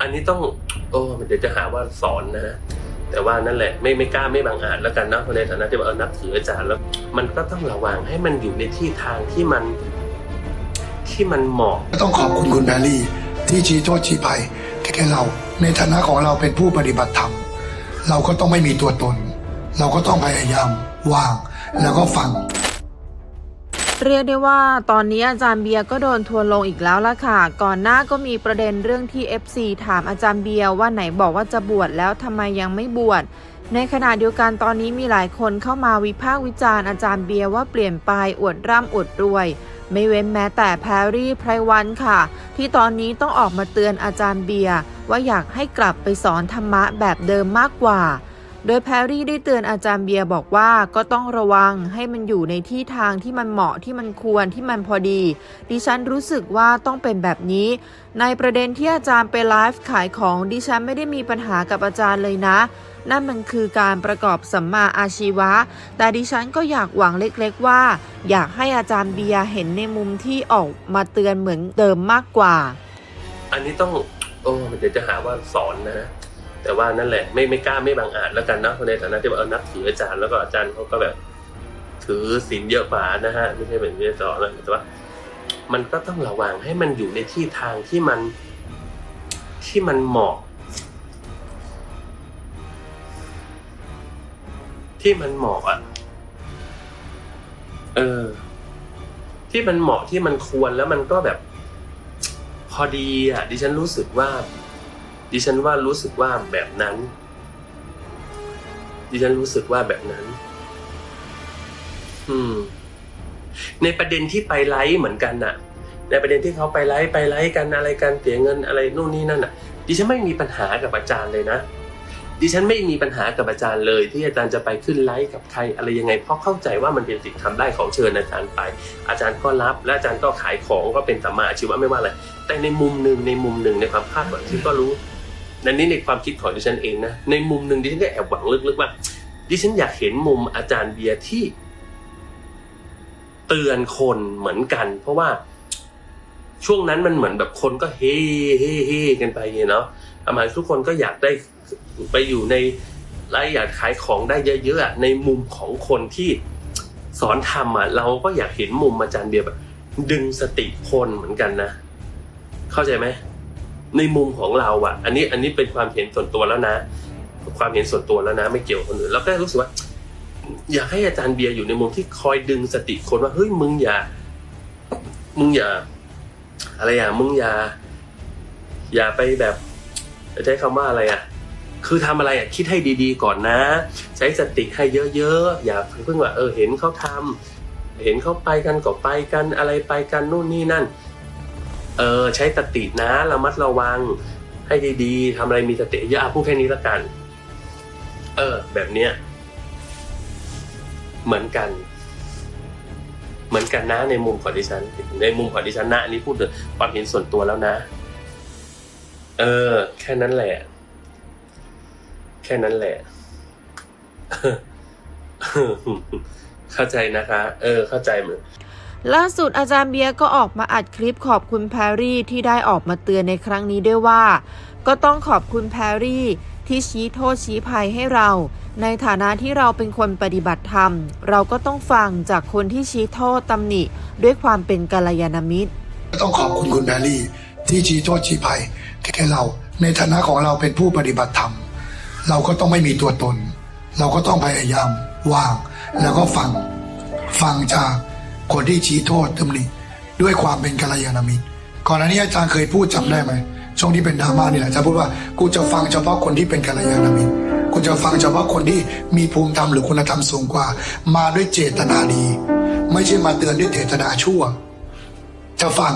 อันนี้ต้อง โอ้มันเดี๋ยวจะหาว่าสอนนะ แต่ว่านั่นแหละไม่ไม่กล้าไม่บังอาจแล้วกันเนาะพระในฐานะที่ว่าเออนับถืออาจารย์แล้ว มันก็ต้องระวังให้มันอยู่ในที่ทางที่มันที่มันเหมาะต้องขอบคุณคุณแบรรี่ ที่ชี้โทษชี้ภัยแก่เรา ในฐานะของเราเป็นผู้ปฏิบัติธรรมเราก็ต้องไม่มีตัวตน เราก็ต้องพยายามวางแล้วก็ฟัง เรียกได้ว่าตอนนี้อาจารย์เบียร์ก็โดนทัวลงอีกแล้วล่ะค่ะ ก่อนหน้าก็มีประเด็นเรื่องที่ FC ถามอาจารย์เบียร์ว่าไหนบอกว่าจะบวชแล้วทำไมยังไม่บวชในขณะเดียวกันตอนนี้มีหลายคนเข้ามาวิพากษ์วิจารณ์อาจารย์เบียร์ว่าเปลี่ยนไปอวดร่ำอวดรวย ไม่เว้นแม้แต่แพรรี่ไพรวันค่ะ ที่ตอนนี้ต้องออกมาเตือนอาจารย์เบียร์ว่าอยากให้กลับไปสอนธรรมะแบบเดิมมากกว่า โดยแพรรี่ได้เตือนอาจารย์เบียร์บอกว่าก็ต้องระวังให้มันอยู่ในที่ทางที่มันเหมาะที่มันควรที่มันพอดี ดิฉันรู้สึกว่าต้องเป็นแบบนี้ ในประเด็นที่อาจารย์ไปไลฟ์ขายของดิฉันไม่ได้มีปัญหากับอาจารย์เลยนะ นั่นมันคือการประกอบสัมมาอาชีวะ แต่ดิฉันก็อยากหวังเล็กๆว่า อยากให้อาจารย์เบียร์เห็นในมุมที่ออกมาเตือนเหมือนเดิมมากกว่า อันนี้ต้องโอ้เดี๋ยวจะหาว่าสอนนะ แต่ว่านั่นแหละไม่ไม่กล้าไม่บังอาจแล้วกันเนาะในฐานะที่ว่านับถืออาจารย์แล้วก็อาจารย์เขาก็แบบ ถือศีลเยอะกว่านะฮะไม่ใช่แบบนี้ต่อแล้วแต่ว่า มันก็ต้องระวังให้มันอยู่ในที่ทางที่มันที่มันเหมาะ ที่มันเหมาะอะเออ ที่มันเหมาะที่มันควรแล้วมันก็แบบ พอดีอะ ดิฉันรู้สึกว่า ดิฉันว่ารู้สึกว่าแบบนั้น ดิฉันรู้สึกว่าแบบนั้น อืม ในประเด็นที่ไปไลฟ์เหมือนกันน่ะ ในประเด็นที่เขาไปไลฟ์ไปไลฟ์กันอะไรกันเสียเงินอะไรนู่นนี่นั่นน่ะ ดิฉันไม่มีปัญหากับอาจารย์เลยนะดิฉันไม่มีปัญหากับอาจารย์เลย ที่อาจารย์จะไปขึ้นไลฟ์กับใครอะไรยังไง เพราะเข้าใจว่ามันเป็นสิทธิ์ทำได้ของเชิญอาจารย์ไป อาจารย์ก็รับ และอาจารย์ก็ขายของก็เป็นสัมมาอาชีวะไม่ว่าอะไรแต่ในมุมหนึ่งในมุมหนึ่งในความคาดหวังที่ก็รู้ นั่นนี่ในความคิดของดิฉันเองนะ ในมุมหนึ่งดิฉันก็แอบหวังลึกๆว่า ดิฉันอยากเห็นมุมอาจารย์เบียร์ที่ เตือนคนเหมือนกัน เพราะว่าช่วงนั้นมันเหมือนแบบคนก็เฮ่เฮ่เฮ่กันไปเนาะประมาทุกคนก็อยากได้ไปอยู่ในไลฟ์อยากขายของได้เยอะๆในมุมของคนที่สอนทำอะ เราก็อยากเห็นมุมอาจารย์เบียร์แบบ ดึงสติคนเหมือนกันนะ เข้าใจไหม ในมุมของเราอะอันนี้อันนี้เป็นความเห็นส่วนตัวแล้วนะ ความเห็นส่วนตัวแล้วนะ ไม่เกี่ยวกับคนอื่นแล้วก็รู้สึกว่า อยากให้อาจารย์เบียร์อยู่ในมุมที่คอยดึงสติคนว่าเฮ้ยมึงอย่า มึงอย่า อะไรอะมึงอย่า อย่าไปแบบจะใช้คำว่าอะไรอะคือทำอะไรอะคิดให้ดีๆก่อนนะ ใช้สติให้เยอะๆอย่าเพิ่งว่าเออเห็นเขาทำเห็นเขาไปกันก็ไปกันอะไรไปกันนู่นนี่นั่น เออใช้สตินะระมัดระวัง ให้ดีๆทำอะไรมีสติเยอะอะพูดแค่นี้ละกัน เออ แบบเนี้ยเหมือนกัน เหมือนกันนะในมุมของดิฉัน ในมุมของดิฉันนะอันนี้พูดถึงความเห็นส่วนตัวแล้วนะ เออ แค่นั้นแหละ แค่นั้นแหละ เข้าใจนะคะ เออ เข้าใจเหมือน ล่าสุดอาจารย์เบียร์ก็ออกมาอัดคลิปขอบคุณแพรรี่ที่ได้ออกมาเตือนในครั้งนี้ด้วยว่า ก็ต้องขอบคุณแพรรี่ที่ชี้โทษชี้ภัยให้เรา ในฐานะที่เราเป็นคนปฏิบัติธรรม เราก็ต้องฟังจากคนที่ชี้โทษตำหนิด้วยความเป็นกัลยาณมิตร ต้องขอบคุณคุณแบรรี่ที่ชี้โทษชี้ภัยแก่เรา ในฐานะของเราเป็นผู้ปฏิบัติธรรม เราก็ต้องไม่มีตัวตน เราก็ต้องพยายามวาง แล้วก็ฟังฟังจาก คนที่ชี้โทษตำหนิด้วยความเป็นกัลยาณมิตรก่อนหน้านี้อาจารย์เคยพูดจำได้ไหมช่วงที่เป็นดราม่านี่แหละอาจารย์พูดว่ากูจะฟังเฉพาะคนที่เป็นกัลยาณมิตรกูจะฟังเฉพาะคนที่มีภูมิธรรมหรือคุณธรรมสูงกว่า มาด้วยเจตนาดี ไม่ใช่มาเตือนด้วยเจตนาชั่ว จะฟัง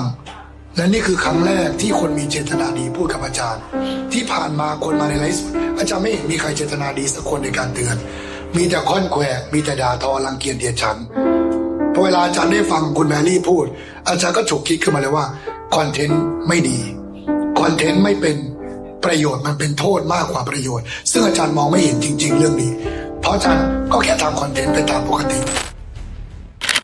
และนี่คือครั้งแรกที่คนมีเจตนาดีพูดกับอาจารย์ ที่ผ่านมาคนมาในไลฟ์อาจารย์ไม่มีใครเจตนาดีสักคนในการเตือน มีแต่ค่อนแขวมีแต่ด่าทอรังเกียจเดียดฉัน อเวลาอาจารย์ได้ฟังคุณแมรี่พูด อาจารย์ก็ฉกคิดขึ้นมาเลยว่าคอนเทนต์ไม่ดีคอนเทนต์ไม่เป็นประโยชน์มันเป็นโทษมากกว่าประโยชน์ ซึ่งอาจารย์มองไม่เห็นจริง ๆ เรื่องนี้ เพราะอาจารย์ก็แค่ทำคอนเทนต์ไปตามปกติ